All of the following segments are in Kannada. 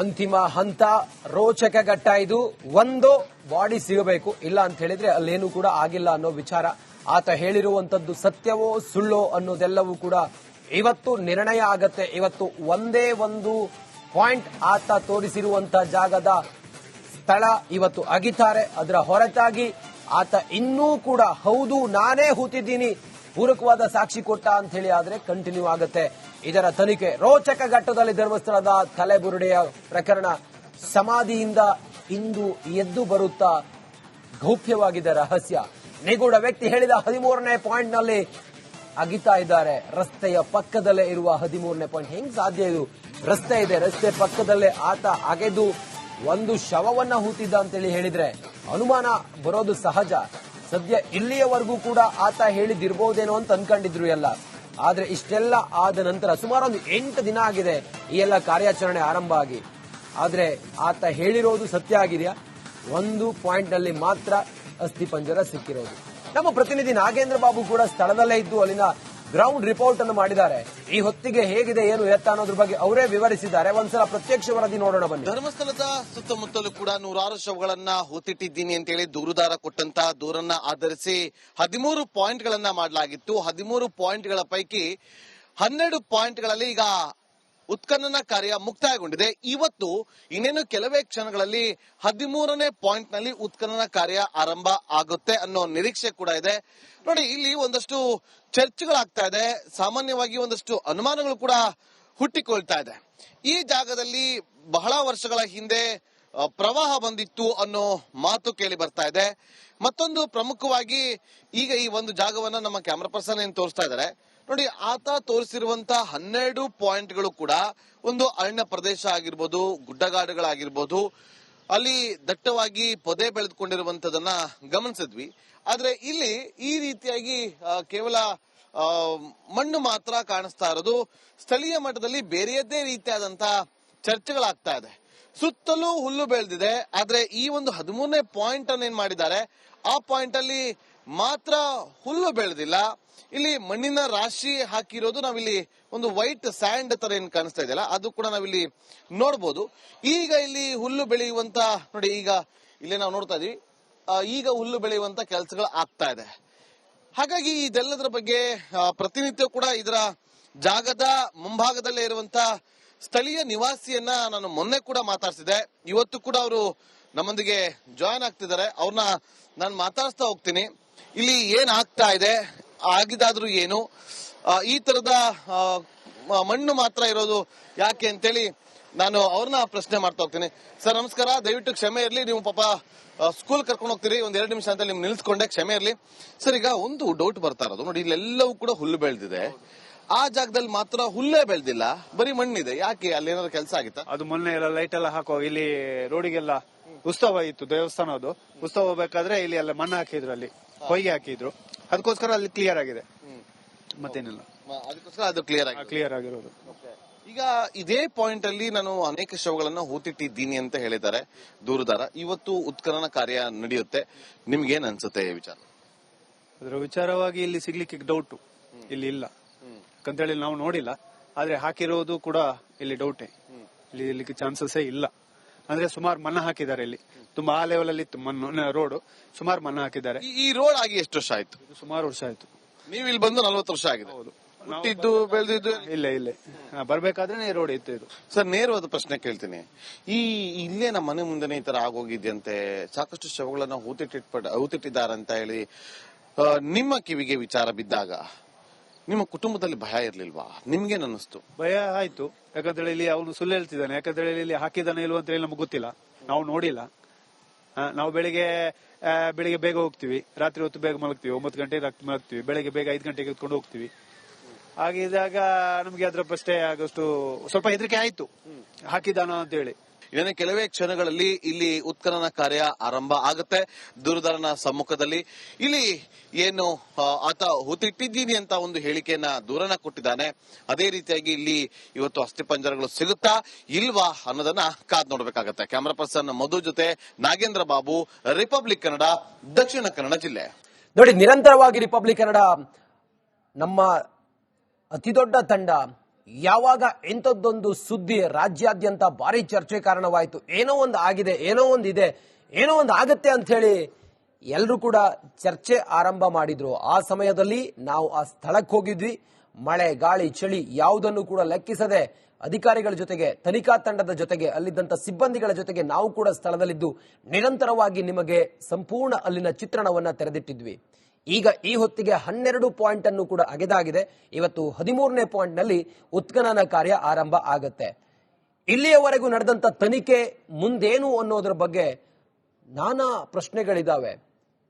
ಅಂತಿಮ ಹಂತ ರೋಚಕ ಘಟ್ಟ ಇದು. ಒಂದು ಬಾಡಿ ಸಿಗಬೇಕು. ಇಲ್ಲ ಅಂತ ಹೇಳಿದ್ರೆ ಅಲ್ಲೇನು ಕೂಡ ಆಗಿಲ್ಲ ಅನ್ನೋ ವಿಚಾರ. ಆತ ಹೇಳಿರುವಂತದ್ದು ಸತ್ಯವೋ ಸುಳ್ಳೋ ಅನ್ನೋದೆಲ್ಲವೂ ಕೂಡ ಇವತ್ತು ನಿರ್ಣಯ ಆಗತ್ತೆ. ಇವತ್ತು ಒಂದೇ ಒಂದು ಪಾಯಿಂಟ್ ಆತ ತೋರಿಸಿರುವಂತ ಜಾಗದ ಸ್ಥಳ ಇವತ್ತು ಅಗಿತಾರೆ. ಅದರ ಹೊರತಾಗಿ ಆತ ಇನ್ನೂ ಕೂಡ ಹೌದು, ನಾನೇ ಹೂತಿದ್ದೀನಿ. ಪೂರಕವಾದ ಸಾಕ್ಷಿ ಕೊಟ್ಟ ಅಂತ ಹೇಳಿ ಆದ್ರೆ ಕಂಟಿನ್ಯೂ ಆಗುತ್ತೆ. ಇದರ ತನಿಖೆ. ರೋಚಕ ಘಟ್ಟದಲ್ಲಿ ಧರ್ಮಸ್ಥಳದ ತಲೆಬುರುಡೆಯ ಪ್ರಕರಣ ಸಮಾಧಿಯಿಂದ ಇಂದು ಎದ್ದು ಬರುತ್ತಾ ಗೌಪ್ಯವಾಗಿದೆ ರಹಸ್ಯ. ನಿಗೂಢ ವ್ಯಕ್ತಿ ಹೇಳಿದ ಹದಿಮೂರನೇ ಪಾಯಿಂಟ್ನಲ್ಲಿ ಅಗಿತಾ ಇದ್ದಾರೆ. ರಸ್ತೆಯ ಪಕ್ಕದಲ್ಲೇ ಇರುವ ಹದಿಮೂರನೇ ಪಾಯಿಂಟ್. ಹೆಂಗ್ ಸಾಧ್ಯ ಇದು? ರಸ್ತೆ ಇದೆ, ರಸ್ತೆ ಪಕ್ಕದಲ್ಲೇ ಆತ ಅಗೆದು ಒಂದು ಶವವನ್ನ ಹೂತಿದ್ದ ಅಂತೇಳಿ ಹೇಳಿದ್ರೆ ಅನುಮಾನ ಬರೋದು ಸಹಜ. ಸದ್ಯ ಇಲ್ಲಿಯವರೆಗೂ ಕೂಡ ಆತ ಹೇಳಿದಿರ್ಬೋದೇನೋ ಅಂತ ಅನ್ಕೊಂಡಿದ್ರು ಎಲ್ಲ. ಆದ್ರೆ ಇಷ್ಟೆಲ್ಲ ಆದ ನಂತರ ಸುಮಾರು ಒಂದು ಎಂಟು ದಿನ ಆಗಿದೆ ಈ ಎಲ್ಲ ಕಾರ್ಯಾಚರಣೆ ಆರಂಭ ಆಗಿ. ಆದ್ರೆ ಆತ ಹೇಳಿರೋದು ಸತ್ಯ ಆಗಿದೆಯಾ? ಒಂದು ಪಾಯಿಂಟ್ನಲ್ಲಿ ಮಾತ್ರ ಅಸ್ಥಿ ಪಂಜರ ಸಿಕ್ಕಿರೋದು. ನಮ್ಮ ಪ್ರತಿನಿಧಿ ನಾಗೇಂದ್ರ ಬಾಬು ಕೂಡ ಸ್ಥಳದಲ್ಲೇ ಇದ್ದು ಅಲ್ಲಿನ ಗ್ರೌಂಡ್ ರಿಪೋರ್ಟ್ ಅನ್ನು ಮಾಡಿದ್ದಾರೆ. ಈ ಹೊತ್ತಿಗೆ ಹೇಗಿದೆ, ಏನು ಎತ್ತ ಅನ್ನೋದ್ರ ಬಗ್ಗೆ ಅವರೇ ವಿವರಿಸಿದ್ದಾರೆ. ಒಂದ್ಸಲ ಪ್ರತ್ಯಕ್ಷ ವರದಿ ನೋಡೋಣ ಬನ್ನಿ. ಧರ್ಮಸ್ಥಳದ ಸುತ್ತಮುತ್ತಲೂ ಕೂಡ ನೂರಾರು ಶವಗಳನ್ನ ಅಂತ ಹೇಳಿ ದೂರುದಾರ ಕೊಟ್ಟಂತ ದೂರನ್ನ ಆಧರಿಸಿ ಹದಿಮೂರು ಪಾಯಿಂಟ್ ಗಳನ್ನ ಮಾಡಲಾಗಿತ್ತು. ಹದಿಮೂರು ಪಾಯಿಂಟ್ಗಳ ಪೈಕಿ ಹನ್ನೆರಡು ಪಾಯಿಂಟ್ಗಳಲ್ಲಿ ಈಗ ಉತ್ಖನನ ಕಾರ್ಯ ಮುಕ್ತಾಯಗೊಂಡಿದೆ. ಇವತ್ತು ಇನ್ನೇನು ಕೆಲವೇ ಕ್ಷಣಗಳಲ್ಲಿ ಹದಿಮೂರನೇ ಪಾಯಿಂಟ್ನಲ್ಲಿ ಉತ್ಖನನ ಕಾರ್ಯ ಆರಂಭ ಆಗುತ್ತೆ ಅನ್ನೋ ನಿರೀಕ್ಷೆ ಕೂಡ ಇದೆ. ನೋಡಿ, ಇಲ್ಲಿ ಒಂದಷ್ಟು ಚರ್ಚೆಗಳಾಗ್ತಾ ಇದೆ. ಸಾಮಾನ್ಯವಾಗಿ ಒಂದಷ್ಟು ಅನುಮಾನಗಳು ಕೂಡ ಹುಟ್ಟಿಕೊಳ್ತಾ ಇದೆ. ಈ ಜಾಗದಲ್ಲಿ ಬಹಳ ವರ್ಷಗಳ ಹಿಂದೆ ಪ್ರವಾಹ ಬಂದಿತ್ತು ಅನ್ನೋ ಮಾತು ಕೇಳಿ ಬರ್ತಾ ಇದೆ. ಮತ್ತೊಂದು ಪ್ರಮುಖವಾಗಿ ಈಗ ಈ ಒಂದು ಜಾಗವನ್ನ ನಮ್ಮ ಕ್ಯಾಮ್ರಾ ಪರ್ಸನ್ ಏನ್ ತೋರಿಸ್ತಾ ಇದ್ದಾರೆ. ನೋಡಿ, ಆತ ತೋರಿಸಿರುವಂತ ಹನ್ನೆರಡು ಪಾಯಿಂಟ್ಗಳು ಕೂಡ ಒಂದು ಅರಣ್ಯ ಪ್ರದೇಶ ಆಗಿರ್ಬೋದು, ಗುಡ್ಡಗಾಡುಗಳಾಗಿರ್ಬೋದು, ಅಲ್ಲಿ ದಟ್ಟವಾಗಿ ಪೊದೆ ಬೆಳೆದುಕೊಂಡಿರುವಂತದನ್ನ ಗಮನಿಸಿದ್ವಿ. ಆದ್ರೆ ಇಲ್ಲಿ ಈ ರೀತಿಯಾಗಿ ಕೇವಲ ಮಣ್ಣು ಮಾತ್ರ ಕಾಣಿಸ್ತಾ ಇರೋದು. ಸ್ಥಳೀಯ ಮಟ್ಟದಲ್ಲಿ ಬೇರೆಯದ್ದೇ ರೀತಿಯಾದಂತಹ ಚರ್ಚೆಗಳಾಗ್ತಾ ಇದೆ. ಸುತ್ತಲೂ ಹುಲ್ಲು ಬೆಳೆದಿದೆ. ಆದ್ರೆ ಈ ಒಂದು ಹದಿಮೂರನೇ ಪಾಯಿಂಟ್ ಅನ್ನ ಏನ್ ಮಾಡಿದ್ದಾರೆ? ಆ ಪಾಯಿಂಟ್ ಅಲ್ಲಿ ಮಾತ್ರ ಹುಲ್ಲು ಬೆಳೆದಿಲ್ಲ. ಇಲ್ಲಿ ಮಣ್ಣಿನ ರಾಶಿ ಹಾಕಿರೋದು ನಾವಿಲ್ಲಿ ಒಂದು ವೈಟ್ ಸ್ಯಾಂಡ್ ತರ ಏನ್ ಕಾಣಿಸ್ತಾ ಇದೆಯಲ್ಲ, ಅದು ಕೂಡ ನಾವಿಲ್ಲಿ ನೋಡ್ಬೋದು. ಈಗ ಇಲ್ಲಿ ಹುಲ್ಲು ಬೆಳೆಯುವಂತ, ನೋಡಿ ಈಗ, ಇಲ್ಲಿ ನಾವು ನೋಡ್ತಾ ಇದೀವಿ. ಈಗ ಹುಲ್ಲು ಬೆಳೆಯುವಂತ ಕೆಲಸಗಳು ಆಗ್ತಾ ಇದೆ. ಹಾಗಾಗಿ ಇದೆಲ್ಲದರ ಬಗ್ಗೆ ಪ್ರತಿನಿತ್ಯ ಕೂಡ ಇದರ ಜಾಗದ ಮುಂಭಾಗದಲ್ಲೇ ಇರುವಂತ ಸ್ಥಳೀಯ ನಿವಾಸಿಯನ್ನ ನಾನು ಮೊನ್ನೆ ಕೂಡ ಮಾತಾಡ್ಸಿದೆ ಇವತ್ತು ಕೂಡ ಅವರು ನಮ್ಮೊಂದಿಗೆ ಜಾಯ್ನ್ ಆಗ್ತಿದ್ದಾರೆ. ಅವ್ರನ್ನ ನಾನು ಮಾತಾಡಿಸ್ತಾ ಹೋಗ್ತೀನಿ. ಇಲ್ಲಿ ಏನ್ ಆಗ್ತಾ ಇದೆ ಆಗಿದಾದ್ರೂ ಏನು ಈ ತರದ ಮಣ್ಣು ಮಾತ್ರ ಇರೋದು ಯಾಕೆ ಅಂತೇಳಿ ನಾನು ಅವ್ರನ್ನ ಪ್ರಶ್ನೆ ಮಾಡ್ತಾ ಹೋಗ್ತೀನಿ. ಸರ್ ನಮಸ್ಕಾರ. ದಯವಿಟ್ಟು ಕ್ಷಮೆ ಇರಲಿ. ನೀವು ಪಾಪ ಸ್ಕೂಲ್ ಕರ್ಕೊಂಡು ಹೋಗ್ತೀರಿ. ಒಂದ್ ಎರಡು ನಿಮಿಷ ಅಂತ ನಿಮ್ ನಿಲ್ಸ್ಕೊಂಡೆ. ಕ್ಷಮೆ ಇರಲಿ. ಸರ್ ಈಗ ಒಂದು ಡೌಟ್ ಬರ್ತಾ ಇರೋದು. ನೋಡಿ ಇಲ್ಲೆಲ್ಲವೂ ಕೂಡ ಹುಲ್ಲು ಬೆಳೆದಿದೆ. ಆ ಜಾಗದಲ್ಲಿ ಮಾತ್ರ ಹುಲ್ಲೇ ಬೆಳೆದಿಲ್ಲ. ಬರೀ ಮಣ್ಣಿದೆ. ಯಾಕೆ? ಅಲ್ಲಿ ಏನಾದ್ರು ಕೆಲಸ ಆಗಿತ್ತ? ಅದು ಮೊನ್ನೆ ಎಲ್ಲ ಲೈಟ್ ಎಲ್ಲ ಹಾಕೋ ಇಲ್ಲಿ ರೋಡಿಗೆಲ್ಲ ಉತ್ಸವ ಇತ್ತು ದೇವಸ್ಥಾನ ಅದು. ಉತ್ಸವ ಬೇಕಾದ್ರೆ ಇಲ್ಲಿ ಎಲ್ಲ ಮಣ್ಣು ಹಾಕಿದ್ರು ಅಲ್ಲಿ. ಹೊಯ್ಗೆ ಹಾಕಿದ್ರು. ಅದಕ್ಕೋಸ್ಕರ ಅಲ್ಲಿ ಕ್ಲಿಯರ್ ಆಗಿದೆ. ಮತ್ತೇನಿಲ್ಲ. ಅದಕ್ಕೋಸ್ಕರ ಅದು ಕ್ಲಿಯರ್ ಕ್ಲಿಯರ್ ಆಗಿರೋದು. ಈಗ ಇದೇ ಪಾಯಿಂಟ್ ಅಲ್ಲಿ ನಾನು ಅನೇಕ ಶವಗಳನ್ನ ಹೂತಿಟ್ಟಿದ್ದೀನಿ ಅಂತ ಹೇಳಿದ್ದಾರೆ. ದೂರದಾರ ಇವತ್ತು ಉತ್ಖನನ ಕಾರ್ಯ ನಡೆಯುತ್ತೆ. ನಿಮ್ಗೇನ್ ಅನ್ಸುತ್ತೆ ಈ ವಿಚಾರ? ಅದರ ವಿಚಾರವಾಗಿ ಇಲ್ಲಿ ಸಿಗ್ಲಿಕ್ಕೆ ಡೌಟ್ ಇಲ್ಲಿ ಇಲ್ಲ. ಯಾಕಂತೇಳಿ ನಾವು ನೋಡಿಲ್ಲ. ಆದ್ರೆ ಹಾಕಿರೋದು ಕೂಡ ಇಲ್ಲಿ ಡೌಟೇ ಇಲ್ಲಿ ಇರ್ಲಿಕ್ಕೆ ಚಾನ್ಸಸ್ ಇಲ್ಲ. ಅಂದ್ರೆ ಸುಮಾರು ಮನ್ನ ಹಾಕಿದ್ದಾರೆ ಇಲ್ಲಿ. ತುಂಬಾ ಆ ಲೆವೆಲ್ ಅಲ್ಲಿ ಮಣ್ಣು ರೋಡ್ ಸುಮಾರು ಮನ್ನ ಹಾಕಿದ್ದಾರೆ. ಈ- ರೋಡ್ ಆಗಿ ಎಷ್ಟು ವರ್ಷ ಆಯ್ತು? ಸುಮಾರು ವರ್ಷ ಆಯ್ತು. ನೀವು ಇಲ್ಲಿ ಬಂದು ನಲ್ವತ್ತು ವರ್ಷ ಆಗಿದೆ. ಹುಟ್ಟಿದ್ದು ಬೆಳೆದಿದ್ದು. ಇಲ್ಲ ಇಲ್ಲೇ. ಹಾ, ಬರ್ಬೇಕಾದ್ರೆ ರೋಡ್ ಇತ್ತು ಇದು ಸರ್ ನೇರವಾದ ಪ್ರಶ್ನೆ ಕೇಳ್ತೀನಿ. ಈ ಇಲ್ಲೇ ನಮ್ಮ ಮನೆ ಮುಂದೆನೆ ಈ ತರ ಆಗೋಗಿದ್ಯಂತೆ ಸಾಕಷ್ಟು ಶವಗಳನ್ನ ಹೂತಿಟ್ಟಿದ್ದಾರೆ ಅಂತ ಹೇಳಿ ಆ, ನಿಮ್ಮ ಕಿವಿಗೆ ವಿಚಾರ ಬಿದ್ದಾಗ ನಿಮ್ಮ ಕುಟುಂಬದಲ್ಲಿ ಭಯ ಇರ್ಲಿಲ್ವಾ? ನಿಮ್ಗೆ ಅನ್ನಿಸ್ತು? ಭಯ ಆಯ್ತು. ಯಾಕಂದ್ರೆ ಇಲ್ಲಿ ಅವನು ಸುಳ್ಳು ಹೇಳ್ತಿದ್ದಾನೆ. ಯಾಕಂದ್ರೆ ಇಲ್ಲಿ ಹಾಕಿದಾನೆ ಇಲ್ವ ಅಂತ ಹೇಳಿ ನಮ್ಗೆ ಗೊತ್ತಿಲ್ಲ. ನಾವು ನೋಡಿಲ್ಲ. ನಾವು ಬೆಳಿಗ್ಗೆ ಆ, ಬೆಳಿಗ್ಗೆ ಬೇಗ ಹೋಗ್ತೀವಿ. ರಾತ್ರಿ ಹೊತ್ತು ಬೇಗ ಮಲಗ್ತೀವಿ. ಒಂಬತ್ತು ಗಂಟೆಗೆ ರಕ್ತ ಮಲಗ್ತೀವಿ. ಬೆಳಿಗ್ಗೆ ಬೇಗ ಐದು ಗಂಟೆಗೆ ಎತ್ಕೊಂಡು ಹೋಗ್ತೀವಿ. ಹಾಗಿದ್ದಾಗ ನಮ್ಗೆ ಅದ್ರ ಬಷ್ಟೇ ಆಗೋಷ್ಟು ಸ್ವಲ್ಪ ಹೆದರಿಕೆ ಆಯ್ತು. ಹಾಕಿದಾನ ಅಂತ ಹೇಳಿ ಇನ್ನೇನು ಕೆಲವೇ ಕ್ಷಣಗಳಲ್ಲಿ ಇಲ್ಲಿ ಉತ್ಖನನ ಕಾರ್ಯ ಆರಂಭ ಆಗುತ್ತೆ. ದೂರದಾರನ ಸಮ್ಮುಖದಲ್ಲಿ. ಇಲ್ಲಿ ಏನು ಆತ ಹುತ್ತಿಟ್ಟಿದ್ದೀನಿ ಅಂತ ಒಂದು ಹೇಳಿಕೆಯನ್ನ ದೂರನ ಕೊಟ್ಟಿದ್ದಾನೆ. ಅದೇ ರೀತಿಯಾಗಿ ಇಲ್ಲಿ ಇವತ್ತು ಅಸ್ಥಿಪಂಜರಗಳು ಸಿಗುತ್ತಾ ಇಲ್ವಾ ಅನ್ನೋದನ್ನ ಕಾದ್ ನೋಡಬೇಕಾಗತ್ತೆ. ಕ್ಯಾಮರಾ ಪರ್ಸನ್ ಮಧು ಜೊತೆ ನಾಗೇಂದ್ರ ಬಾಬು ರಿಪಬ್ಲಿಕ್ ಕನ್ನಡ ದಕ್ಷಿಣ ಕನ್ನಡ ಜಿಲ್ಲೆ. ನೋಡಿ ನಿರಂತರವಾಗಿ ರಿಪಬ್ಲಿಕ್ ಕನ್ನಡ ನಮ್ಮ ಅತಿ ದೊಡ್ಡ ತಂಡ. ಯಾವಾಗ ಇಂಥದ್ದೊಂದು ಸುದ್ದಿ ರಾಜ್ಯಾದ್ಯಂತ ಭಾರಿ ಚರ್ಚೆ ಕಾರಣವಾಯಿತು. ಏನೋ ಒಂದು ಆಗಿದೆ, ಏನೋ ಒಂದು ಇದೆ, ಏನೋ ಒಂದು ಆಗತ್ತೆ ಅಂತ ಹೇಳಿ ಎಲ್ಲರೂ ಕೂಡ ಚರ್ಚೆ ಆರಂಭ ಮಾಡಿದ್ರು. ಆ ಸಮಯದಲ್ಲಿ ನಾವು ಆ ಸ್ಥಳಕ್ಕೆ ಹೋಗಿದ್ವಿ. ಮಳೆ, ಗಾಳಿ, ಚಳಿ ಯಾವುದನ್ನು ಕೂಡ ಲೆಕ್ಕಿಸದೆ ಅಧಿಕಾರಿಗಳ ಜೊತೆಗೆ, ತನಿಖಾ ತಂಡದ ಜೊತೆಗೆ, ಅಲ್ಲಿದ್ದಂಥ ಸಿಬ್ಬಂದಿಗಳ ಜೊತೆಗೆ ನಾವು ಕೂಡ ಸ್ಥಳದಲ್ಲಿದ್ದು ನಿರಂತರವಾಗಿ ನಿಮಗೆ ಸಂಪೂರ್ಣ ಅಲ್ಲಿನ ಚಿತ್ರಣವನ್ನ ತೆರೆದಿಟ್ಟಿದ್ವಿ. ಈಗ ಈ ಹೊತ್ತಿಗೆ ಹನ್ನೆರಡು ಪಾಯಿಂಟ್ ಅನ್ನು ಕೂಡ ಅಗೆದಾಗಿದೆ. ಇವತ್ತು ಹದಿಮೂರನೇ ಪಾಯಿಂಟ್ನಲ್ಲಿ ಉತ್ಖನನ ಕಾರ್ಯ ಆರಂಭ ಆಗುತ್ತೆ. ಇಲ್ಲಿಯವರೆಗೂ ನಡೆದಂತ ತನಿಖೆ ಮುಂದೇನು ಅನ್ನೋದ್ರ ಬಗ್ಗೆ ನಾನಾ ಪ್ರಶ್ನೆಗಳಿದ್ದಾವೆ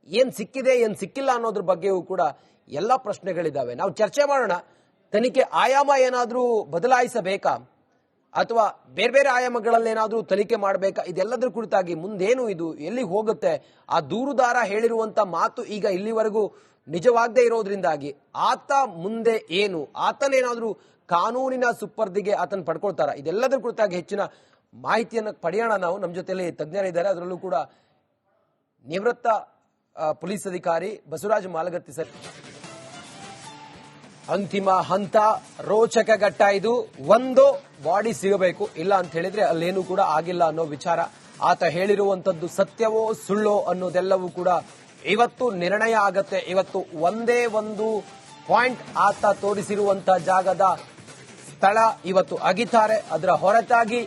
ಏನ್ ಸಿಕ್ಕಿದೆ, ಏನ್ ಸಿಕ್ಕಿಲ್ಲ ಅನ್ನೋದ್ರ ಬಗ್ಗೆಯೂ ಕೂಡ ಎಲ್ಲ ಪ್ರಶ್ನೆಗಳಿದ್ದಾವೆ ನಾವು ಚರ್ಚೆ ಮಾಡೋಣ. ತನಿಖೆ ಆಯಾಮ ಏನಾದರೂ ಬದಲಾಯಿಸಬೇಕಾ? ಅಥವಾ ಬೇರೆ ಬೇರೆ ಆಯಾಮಗಳಲ್ಲಿ ಏನಾದ್ರೂ ತನಿಖೆ ಮಾಡಬೇಕಾ? ಇದೆಲ್ಲದರ ಕುರಿತಾಗಿ ಮುಂದೇನು ಇದು ಎಲ್ಲಿ ಹೋಗುತ್ತೆ? ಆ ದೂರುದಾರ ಹೇಳಿರುವಂತ ಮಾತು ಈಗ ಇಲ್ಲಿವರೆಗೂ ನಿಜವಾಗದೇ ಇರೋದ್ರಿಂದಾಗಿ ಆತ ಮುಂದೆ ಏನು? ಆತನೇನಾದರೂ ಕಾನೂನಿನ ಸುಪರ್ದಿಗೆ ಆತನ ಪಡ್ಕೊಳ್ತಾರ? ಇದೆಲ್ಲದರ ಕುರಿತಾಗಿ ಹೆಚ್ಚಿನ ಮಾಹಿತಿಯನ್ನು ಪಡೆಯೋಣ ನಾವು. ನಮ್ಮ ಜೊತೆಯಲ್ಲಿ ತಜ್ಞರಿದ್ದಾರೆ ಅದರಲ್ಲೂ ಕೂಡ ನಿವೃತ್ತ ಪೊಲೀಸ್ ಅಧಿಕಾರಿ ಬಸವರಾಜ ಮಾಲಗತ್ತಿ ಸರ್. ಅಂತಿಮ ಹಂತ, ರೋಚಕ ಘಟ್ಟ ಇದು. ಒಂದು ಬಾಡಿ ಸಿಗಬೇಕು, ಇಲ್ಲ ಅಂತ ಹೇಳಿದ್ರೆ ಅಲ್ಲೇನು ಕೂಡ ಆಗಿಲ್ಲ ಅನ್ನೋ ವಿಚಾರ. ಆತ ಹೇಳಿರುವಂತದ್ದು ಸತ್ಯವೋ ಸುಳ್ಳೋ ಅನ್ನೋದೆಲ್ಲವೂ ಕೂಡ ಇವತ್ತು ನಿರ್ಣಯ ಆಗತ್ತೆ. ಇವತ್ತು ಒಂದೇ ಒಂದು ಪಾಯಿಂಟ್ ಆತ ತೋರಿಸಿರುವಂತ ಜಾಗದ ಸ್ಥಳ ಇವತ್ತು ಅಗಿತಾರೆ. ಅದರ ಹೊರತಾಗಿ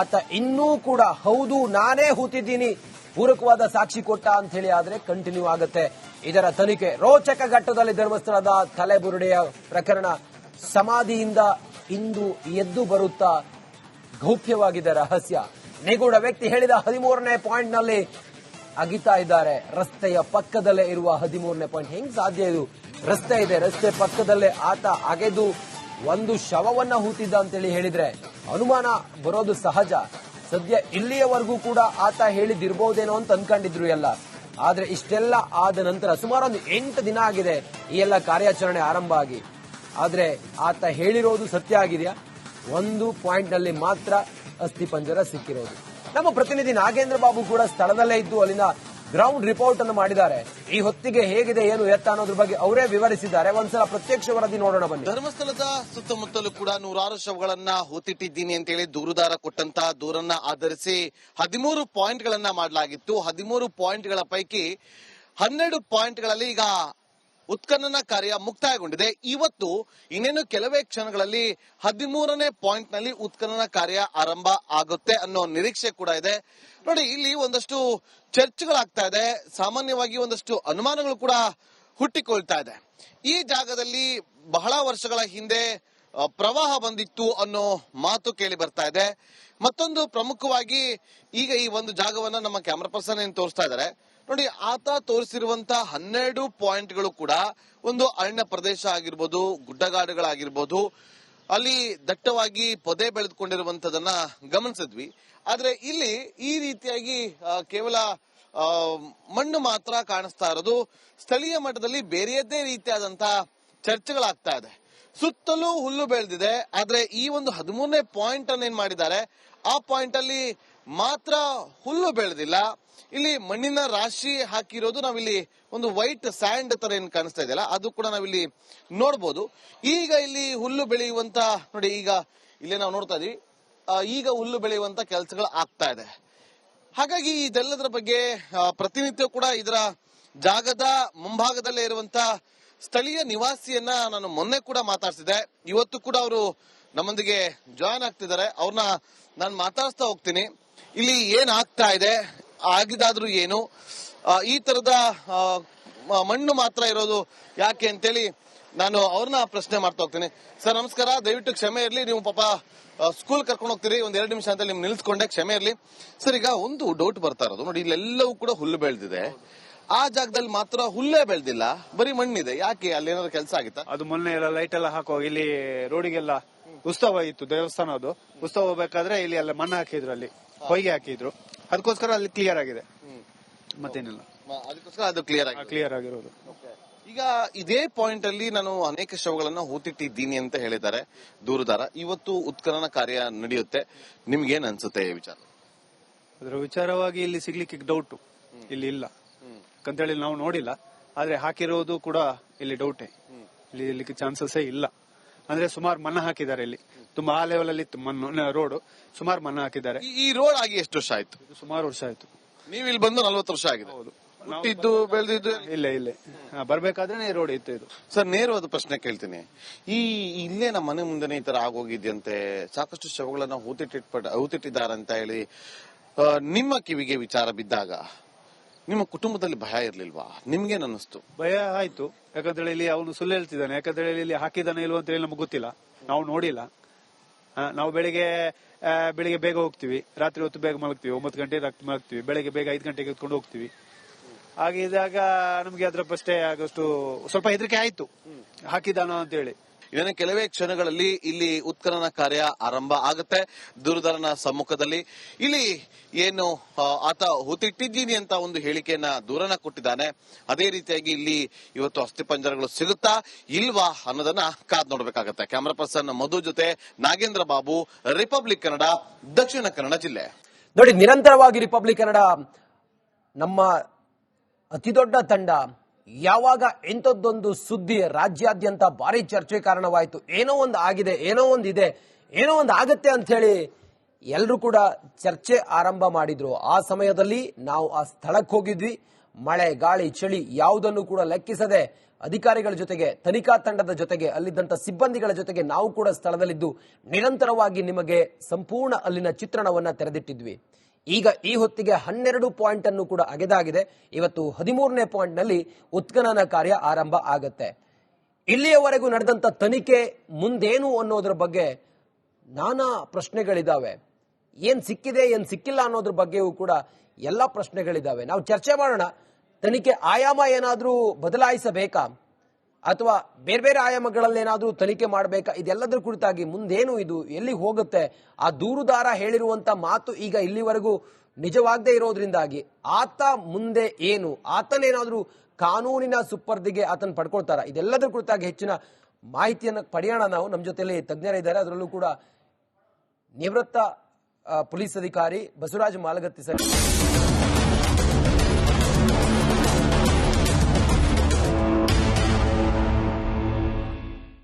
ಆತ ಇನ್ನೂ ಕೂಡ, ಹೌದು, ನಾನೇ ಹೂತಿದ್ದೀನಿ ಪೂರಕವಾದ ಸಾಕ್ಷಿ ಕೊಟ್ಟ ಅಂತ ಹೇಳಿ ಆದ್ರೆ ಕಂಟಿನ್ಯೂ ಆಗುತ್ತೆ. ಇದರ ತನಿಖೆ ರೋಚಕ ಘಟ್ಟದಲ್ಲಿ ಧರ್ಮಸ್ಥಳದ ತಲೆಬುರುಡೆಯ ಪ್ರಕರಣ ಸಮಾಧಿಯಿಂದ ಇಂದು ಎದ್ದು ಬರುತ್ತಾ? ಗೌಪ್ಯವಾಗಿದೆ ರಹಸ್ಯ. ನಿಗೂಢ ವ್ಯಕ್ತಿ ಹೇಳಿದ ಹದಿಮೂರನೇ ಪಾಯಿಂಟ್ನಲ್ಲಿ ಅಗಿತಾ ಇದ್ದಾರೆ. ರಸ್ತೆಯ ಪಕ್ಕದಲ್ಲೇ ಇರುವ ಹದಿಮೂರನೇ ಪಾಯಿಂಟ್ ಹೆಂಗ್ ಸಾಧ್ಯ ಇದು? ರಸ್ತೆ ಇದೆ, ರಸ್ತೆ ಪಕ್ಕದಲ್ಲೇ ಆತ ಅಗೆದು ಒಂದು ಶವವನ್ನ ಹೂತಿದ್ದ ಅಂತೇಳಿ ಹೇಳಿದ್ರೆ ಅನುಮಾನ ಬರೋದು ಸಹಜ. ಸದ್ಯ ಇಲ್ಲಿಯವರೆಗೂ ಕೂಡ ಆತ ಹೇಳಿದಿರ್ಬಹುದೇನೋ ಅಂತ ಅನ್ಕೊಂಡಿದ್ರು ಎಲ್ಲ. ಆದ್ರೆ ಇಷ್ಟೆಲ್ಲ ಆದ ನಂತರ ಸುಮಾರು ಒಂದು ಎಂಟು ದಿನ ಆಗಿದೆ ಈ ಎಲ್ಲ ಕಾರ್ಯಾಚರಣೆ ಆರಂಭ ಆಗಿ. ಆದ್ರೆ ಆತ ಹೇಳಿರೋದು ಸತ್ಯ ಆಗಿದೆಯಾ? ಒಂದು ಪಾಯಿಂಟ್ನಲ್ಲಿ ಮಾತ್ರ ಅಸ್ಥಿ ಪಂಜರ ಸಿಕ್ಕಿರೋದು. ನಮ್ಮ ಪ್ರತಿನಿಧಿ ನಾಗೇಂದ್ರ ಬಾಬು ಕೂಡ ಸ್ಥಳದಲ್ಲೇ ಇದ್ದು ಅಲ್ಲಿನ ಗ್ರೌಂಡ್ ರಿಪೋರ್ಟ್ ಅನ್ನು ಮಾಡಿದ್ದಾರೆ. ಈ ಹೊತ್ತಿಗೆ ಹೇಗಿದೆ, ಏನು ಎತ್ತ ಅನ್ನೋದ್ರ ಬಗ್ಗೆ ಅವರೇ ವಿವರಿಸಿದ್ದಾರೆ. ಒಂದ್ಸಲ ಪ್ರತ್ಯಕ್ಷ ವರದಿ ನೋಡೋಣ ಬನ್ನಿ. ಧರ್ಮಸ್ಥಳದ ಸುತ್ತಮುತ್ತಲೂ ಕೂಡ ನೂರಾರು ಶವಗಳನ್ನ ಅಂತ ಹೇಳಿ ದೂರುದಾರ ಕೊಟ್ಟಂತ ದೂರನ್ನ ಆಧರಿಸಿ ಹದಿಮೂರು ಪಾಯಿಂಟ್ ಗಳನ್ನ ಮಾಡಲಾಗಿತ್ತು. ಹದಿಮೂರು ಪಾಯಿಂಟ್ಗಳ ಪೈಕಿ ಹನ್ನೆರಡು ಪಾಯಿಂಟ್ಗಳಲ್ಲಿ ಈಗ ಉತ್ಖನನ ಕಾರ್ಯ ಮುಕ್ತಾಯಗೊಂಡಿದೆ. ಇವತ್ತು ಇನ್ನೇನು ಕೆಲವೇ ಕ್ಷಣಗಳಲ್ಲಿ ಹದಿಮೂರನೇ ಪಾಯಿಂಟ್ನಲ್ಲಿ ಉತ್ಖನನ ಕಾರ್ಯ ಆರಂಭ ಆಗುತ್ತೆ ಅನ್ನೋ ನಿರೀಕ್ಷೆ ಕೂಡ ಇದೆ. ನೋಡಿ, ಇಲ್ಲಿ ಒಂದಷ್ಟು ಚರ್ಚೆಗಳಾಗ್ತಾ ಇದೆ. ಸಾಮಾನ್ಯವಾಗಿ ಒಂದಷ್ಟು ಅನುಮಾನಗಳು ಕೂಡ ಹುಟ್ಟಿಕೊಳ್ತಾ ಇದೆ. ಈ ಜಾಗದಲ್ಲಿ ಬಹಳ ವರ್ಷಗಳ ಹಿಂದೆ ಪ್ರವಾಹ ಬಂದಿತ್ತು ಅನ್ನೋ ಮಾತು ಕೇಳಿ ಬರ್ತಾ ಇದೆ. ಮತ್ತೊಂದು ಪ್ರಮುಖವಾಗಿ ಈಗ ಈ ಒಂದು ಜಾಗವನ್ನ ನಮ್ಮ ಕ್ಯಾಮ್ರಾ ಪರ್ಸನ್ ಏನ್ ತೋರಿಸ್ತಾ ಇದ್ದಾರೆ. ನೋಡಿ, ಆತ ತೋರಿಸಿರುವಂತ ಹನ್ನೆರಡು ಪಾಯಿಂಟ್ಗಳು ಕೂಡ ಒಂದು ಅರಣ್ಯ ಪ್ರದೇಶ ಆಗಿರ್ಬೋದು, ಗುಡ್ಡಗಾಡುಗಳಾಗಿರ್ಬೋದು, ಅಲ್ಲಿ ದಟ್ಟವಾಗಿ ಪೊದೆ ಬೆಳೆದುಕೊಂಡಿರುವಂತದನ್ನ ಗಮನಿಸಿದ್ವಿ. ಆದ್ರೆ ಇಲ್ಲಿ ಈ ರೀತಿಯಾಗಿ ಕೇವಲ ಮಣ್ಣು ಮಾತ್ರ ಕಾಣಿಸ್ತಾ ಇರೋದು, ಸ್ಥಳೀಯ ಮಟ್ಟದಲ್ಲಿ ಬೇರೆಯದ್ದೇ ರೀತಿಯಾದಂತಹ ಚರ್ಚೆಗಳಾಗ್ತಾ ಇದೆ. ಸುತ್ತಲೂ ಹುಲ್ಲು ಬೆಳೆದಿದೆ, ಆದ್ರೆ ಈ ಒಂದು ಹದಿಮೂರನೇ ಪಾಯಿಂಟ್ ಅನ್ನ ಏನ್ ಮಾಡಿದ್ದಾರೆ, ಆ ಪಾಯಿಂಟ್ ಅಲ್ಲಿ ಮಾತ್ರ ಹುಲ್ಲು ಬೆಳೆದಿಲ್ಲ. ಇಲ್ಲಿ ಮಣ್ಣಿನ ರಾಶಿ ಹಾಕಿರೋದು ನಾವಿಲ್ಲಿ ಒಂದು ವೈಟ್ ಸ್ಯಾಂಡ್ ತರ ಏನ್ ಕಾಣಿಸ್ತಾ ಇದೆಯಲ್ಲ, ಅದು ಕೂಡ ನಾವಿಲ್ಲಿ ನೋಡ್ಬೋದು. ಈಗ ಇಲ್ಲಿ ಹುಲ್ಲು ಬೆಳೆಯುವಂತ, ನೋಡಿ ಈಗ ಇಲ್ಲೇ ನಾವು ನೋಡ್ತಾ ಇದೀವಿ. ಈಗ ಹುಲ್ಲು ಬೆಳೆಯುವಂತ ಕೆಲಸಗಳು ಆಗ್ತಾ ಇದೆ. ಹಾಗಾಗಿ ಇದೆಲ್ಲದರ ಬಗ್ಗೆ ಪ್ರತಿನಿತ್ಯ ಕೂಡ ಇದರ ಜಾಗದ ಮುಂಭಾಗದಲ್ಲೇ ಇರುವಂತ ಸ್ಥಳೀಯ ನಿವಾಸಿಯನ್ನ ನಾನು ಮೊನ್ನೆ ಕೂಡ ಮಾತಾಡ್ಸಿದೆ ಇವತ್ತು ಕೂಡ ಅವರು ನಮ್ಮೊಂದಿಗೆ ಜಾಯ್ನ್ ಆಗ್ತಿದ್ದಾರೆ. ಅವ್ರನ್ನ ನಾನು ಮಾತಾಡಿಸ್ತಾ ಹೋಗ್ತೀನಿ. ಇಲ್ಲಿ ಏನ್ ಆಗ್ತಾ ಇದೆ? ಆಗಿದಾದ್ರೂ ಏನು? ಈ ತರದ ಮಣ್ಣು ಮಾತ್ರ ಇರೋದು ಯಾಕೆ ಅಂತೇಳಿ ನಾನು ಅವ್ರನ್ನ ಪ್ರಶ್ನೆ ಮಾಡ್ತಾ ಹೋಗ್ತೀನಿ. ಸರ್, ನಮಸ್ಕಾರ. ದಯವಿಟ್ಟು ಕ್ಷಮೆ ಇರಲಿ. ನೀವು ಪಾಪ ಸ್ಕೂಲ್ ಕರ್ಕೊಂಡು ಹೋಗ್ತೀರಿ. ಒಂದ್ ಎರಡು ನಿಮಿಷ ಅಂತ ನಿಮ್ ನಿಲ್ಸ್ಕೊಂಡೆ. ಕ್ಷಮೆ ಇರಲಿ. ಸರ್, ಈಗ ಒಂದು ಡೌಟ್ ಬರ್ತಾ ಇರೋದು. ನೋಡಿ, ಇಲ್ಲೆಲ್ಲವೂ ಕೂಡ ಹುಲ್ಲು ಬೆಳೆದಿದೆ. ಆ ಜಾಗದಲ್ಲಿ ಮಾತ್ರ ಹುಲ್ಲೇ ಬೆಳೆದಿಲ್ಲ. ಬರೀ ಮಣ್ಣಿದೆ. ಯಾಕೆ? ಅಲ್ಲಿ ಏನಾದ್ರು ಕೆಲಸ ಆಗಿತ್ತಾ? ಅದು ಮೊನ್ನೆ ಎಲ್ಲ ಲೈಟ್ ಎಲ್ಲ ಹಾಕೋ ಇಲ್ಲಿ ರೋಡಿಗೆಲ್ಲ ಉತ್ಸವ ಇತ್ತು. ದೇವಸ್ಥಾನ ಅದು. ಉತ್ಸವ ಬೇಕಾದ್ರೆ ಇಲ್ಲಿ ಎಲ್ಲ ಮಣ್ಣು ಹಾಕಿದ್ರು ಅಲ್ಲಿ. ಹೊಯ್ಗೆ ಹಾಕಿದ್ರು. ಅದಕ್ಕೋಸ್ಕರ ಅಲ್ಲಿ ಕ್ಲಿಯರ್ ಆಗಿದೆ. ಮತ್ತೇನಿಲ್ಲ. ಅದಕ್ಕೋಸ್ಕರ ಅದು ಕ್ಲಿಯರ್ ಆಗಿದೆ. ಕ್ಲಿಯರ್ ಆಗಿರೋದು. ಈಗ ಇದೇ ಪಾಯಿಂಟ್ ಅಲ್ಲಿ ನಾನು ಅನೇಕ ಶವಗಳನ್ನ ಹೂತಿಟ್ಟಿದ್ದೀನಿ ಅಂತ ಹೇಳಿದ್ದಾರೆ. ದೂರದಾರ ಇವತ್ತು ಉತ್ಖನನ ಕಾರ್ಯ ನಡೆಯುತ್ತೆ. ನಿಮ್ಗೇನ್ ಅನ್ಸುತ್ತೆ ಈ ವಿಚಾರ? ಅದರ ವಿಚಾರವಾಗಿ ಇಲ್ಲಿ ಸಿಗ್ಲಿಕ್ಕೆ ಡೌಟ್ ಇಲ್ಲಿ ಇಲ್ಲ. ಯಾಕಂತೇಳಿ ನಾವು ನೋಡಿಲ್ಲ. ಆದ್ರೆ ಹಾಕಿರೋದು ಕೂಡ ಇಲ್ಲಿ ಡೌಟೇ ಇಲ್ಲಿ ಇಲ್ಲಿ ಚಾನ್ಸಸ್ ಇಲ್ಲ. ಅಂದ್ರೆ ಸುಮಾರು ಮನ ಹಾಕಿದ್ದಾರೆ ಇಲ್ಲಿ. ತುಂಬಾ ಆ ಲೆವೆಲ್ ಅಲ್ಲಿ ಇತ್ತು ಮಣ್ಣು ರೋಡ್ ಸುಮಾರು ಮಣ್ಣು ಹಾಕಿದ್ದಾರೆ. ಈ- ರೋಡ್ ಆಗಿ ಎಷ್ಟು ವರ್ಷ ಆಯ್ತು? ಇದು ಸುಮಾರು ವರ್ಷ ಆಯ್ತು. ನೀವು ಇಲ್ಲಿ ಬಂದು ನಲ್ವತ್ತು ವರ್ಷ ಆಗಿದೆ. ಹುಟ್ಟಿದ್ದು ಬೆಳೆದಿದ್ದು? ಇಲ್ಲ ಇಲ್ಲೇ. ಬರ್ಬೇಕಾದ್ರೆ ರೋಡ್ ಇತ್ತು ಇದು. ಸರ್ ನೇರವಾದ ಪ್ರಶ್ನೆ ಕೇಳ್ತೀನಿ. ಈ ಇಲ್ಲೇ ನಮ್ಮ ಮನೆ ಮುಂದೆನೆ ಈ ತರ ಆಗೋಗಿದ್ಯಂತೆ. ಸಾಕಷ್ಟು ಶವಗಳನ್ನ ಹೂತಿಟ್ಟಿದ್ದಾರೆ ಅಂತ ಹೇಳಿ. ನಿಮ್ಮ ಕಿವಿಗೆ ವಿಚಾರ ಬಿದ್ದಾಗ ನಿಮ್ಮ ಕುಟುಂಬದಲ್ಲಿ ಭಯ ಇರ್ಲಿಲ್ವಾ? ನಿಮ್ಗೇನ್ ಅನ್ನಿಸ್ತು? ಭಯ ಆಯ್ತು. ಯಾಕಂದ್ರೆ ಇಲ್ಲಿ ಅವನು ಸುಳ್ಳು ಹೇಳ್ತಿದ್ದಾನೆ. ಯಾಕಂದ್ರೆ ಇಲ್ಲಿ ಹಾಕಿದಾನೆ ಇಲ್ವ ಅಂತ ಹೇಳಿ ನಮ್ಗೆ ಗೊತ್ತಿಲ್ಲ. ನಾವು ನೋಡಿಲ್ಲ. ನಾವು ಬೆಳಿಗ್ಗೆ ಆ, ಬೆಳಿಗ್ಗೆ ಬೇಗ ಹೋಗ್ತೀವಿ. ರಾತ್ರಿ ಹೊತ್ತು ಬೇಗ ಮಲಗ್ತೀವಿ. ಒಂಬತ್ತು ಗಂಟೆ ರಾತ್ರಿ ಮಲಗ್ತೀವಿ. ಬೆಳಿಗ್ಗೆ ಬೇಗ ಐದು ಗಂಟೆಗೆ ಎತ್ಕೊಂಡು ಹೋಗ್ತೀವಿ. ಇದಾಗ ನಮ್ಗೆ ಅದ್ರ ಪಸ್ಟೇ ಆಗಷ್ಟು ಸ್ವಲ್ಪ ಹೆದರಿಕೆ ಆಯ್ತು. ಹಾಕಿದಾನೋ ಅಂತ ಹೇಳಿ ಇದನ್ನ ಕೆಲವೇ ಕ್ಷಣಗಳಲ್ಲಿ ಇಲ್ಲಿ ಉತ್ಖನನ ಕಾರ್ಯ ಆರಂಭ ಆಗುತ್ತೆ. ದುರ್ಧರನ ಸಮ್ಮುಖದಲ್ಲಿ. ಇಲ್ಲಿ ಏನು ಆತ ಹುತಿಟ್ಟಿದ್ದೀನಿ ಅಂತ ಒಂದು ಹೇಳಿಕೆಯನ್ನ ದೂರನ ಕೊಟ್ಟಿದ್ದಾನೆ. ಅದೇ ರೀತಿಯಾಗಿ ಇಲ್ಲಿ ಇವತ್ತು ಅಸ್ಥಿಪಂಜರಗಳು ಸಿಗುತ್ತಾ, ಇಲ್ವಾ ಅನ್ನೋದನ್ನ ಕಾದ್ ನೋಡ್ಬೇಕಾಗತ್ತೆ. ಕ್ಯಾಮರಾ ಪರ್ಸನ್ ಮಧು ಜೊತೆ ನಾಗೇಂದ್ರ ಬಾಬು, ರಿಪಬ್ಲಿಕ್ ಕನ್ನಡ, ದಕ್ಷಿಣ ಕನ್ನಡ ಜಿಲ್ಲೆ. ನೋಡಿ, ನಿರಂತರವಾಗಿ ರಿಪಬ್ಲಿಕ್ ಕನ್ನಡ ನಮ್ಮ ಅತಿ ದೊಡ್ಡ ತಂಡ ಯಾವಾಗ ಇಂಥದ್ದೊಂದು ಸುದ್ದಿ ರಾಜ್ಯಾದ್ಯಂತ ಭಾರಿ ಚರ್ಚೆ ಕಾರಣವಾಯಿತು? ಏನೋ ಒಂದು ಆಗಿದೆ, ಏನೋ ಒಂದು ಇದೆ, ಏನೋ ಒಂದು ಆಗತ್ತೆ ಅಂತ ಹೇಳಿ ಎಲ್ಲರೂ ಕೂಡ ಚರ್ಚೆ ಆರಂಭ ಮಾಡಿದ್ರು. ಆ ಸಮಯದಲ್ಲಿ ನಾವು ಆ ಸ್ಥಳಕ್ಕೆ ಹೋಗಿದ್ವಿ. ಮಳೆ, ಗಾಳಿ, ಚಳಿ ಯಾವುದನ್ನು ಕೂಡ ಲೆಕ್ಕಿಸದೆ ಅಧಿಕಾರಿಗಳ ಜೊತೆಗೆ, ತನಿಖಾ ತಂಡದ ಜೊತೆಗೆ ಅಲ್ಲಿದ್ದಂಥ ಸಿಬ್ಬಂದಿಗಳ ಜೊತೆಗೆ ನಾವು ಕೂಡ ಸ್ಥಳದಲ್ಲಿದ್ದು, ನಿರಂತರವಾಗಿ ನಿಮಗೆ ಸಂಪೂರ್ಣ ಅಲ್ಲಿನ ಚಿತ್ರಣವನ್ನ ತೆರೆದಿಟ್ಟಿದ್ವಿ. ಈಗ ಈ ಹೊತ್ತಿಗೆ ಹನ್ನೆರಡು ಪಾಯಿಂಟ್ ಅನ್ನು ಕೂಡ ಅಗೆದಾಗಿದೆ. ಇವತ್ತು ಹದಿಮೂರನೇ ಪಾಯಿಂಟ್ನಲ್ಲಿ ಉತ್ಖನನ ಕಾರ್ಯ ಆರಂಭ ಆಗುತ್ತೆ. ಇಲ್ಲಿಯವರೆಗೂ ನಡೆದಂತ ತನಿಖೆ ಮುಂದೇನು ಅನ್ನೋದ್ರ ಬಗ್ಗೆ ನಾನಾ ಪ್ರಶ್ನೆಗಳಿದ್ದಾವೆ ಏನ್ ಸಿಕ್ಕಿದೆ, ಏನ್ ಸಿಕ್ಕಿಲ್ಲ ಅನ್ನೋದ್ರ ಬಗ್ಗೆಯೂ ಕೂಡ ಎಲ್ಲ ಪ್ರಶ್ನೆಗಳಿದ್ದಾವೆ ನಾವು ಚರ್ಚೆ ಮಾಡೋಣ. ತನಿಖೆ ಆಯಾಮ ಏನಾದರೂ ಬದಲಾಯಿಸಬೇಕಾ? ಅಥವಾ ಬೇರೆ ಬೇರೆ ಆಯಾಮಗಳಲ್ಲಿ ಏನಾದ್ರೂ ತನಿಖೆ ಮಾಡಬೇಕಾ? ಇದೆಲ್ಲದರ ಕುರಿತಾಗಿ ಮುಂದೇನು ಇದು ಎಲ್ಲಿ ಹೋಗುತ್ತೆ? ಆ ದೂರುದಾರ ಹೇಳಿರುವಂತ ಮಾತು ಈಗ ಇಲ್ಲಿವರೆಗೂ ನಿಜವಾಗದೇ ಇರೋದ್ರಿಂದಾಗಿ ಆತ ಮುಂದೆ ಏನು? ಆತನೇನಾದರೂ ಕಾನೂನಿನ ಸುಪರ್ದಿಗೆ ಆತನ ಪಡ್ಕೊಳ್ತಾರ? ಇದೆಲ್ಲದರ ಕುರಿತಾಗಿ ಹೆಚ್ಚಿನ ಮಾಹಿತಿಯನ್ನು ಪಡೆಯೋಣ ನಾವು. ನಮ್ಮ ಜೊತೆಯಲ್ಲಿ ತಜ್ಞರಿದ್ದಾರೆ ಅದರಲ್ಲೂ ಕೂಡ ನಿವೃತ್ತ ಪೊಲೀಸ್ ಅಧಿಕಾರಿ ಬಸವರಾಜ್ ಮಾಲಗತ್ತಿ ಸರ್.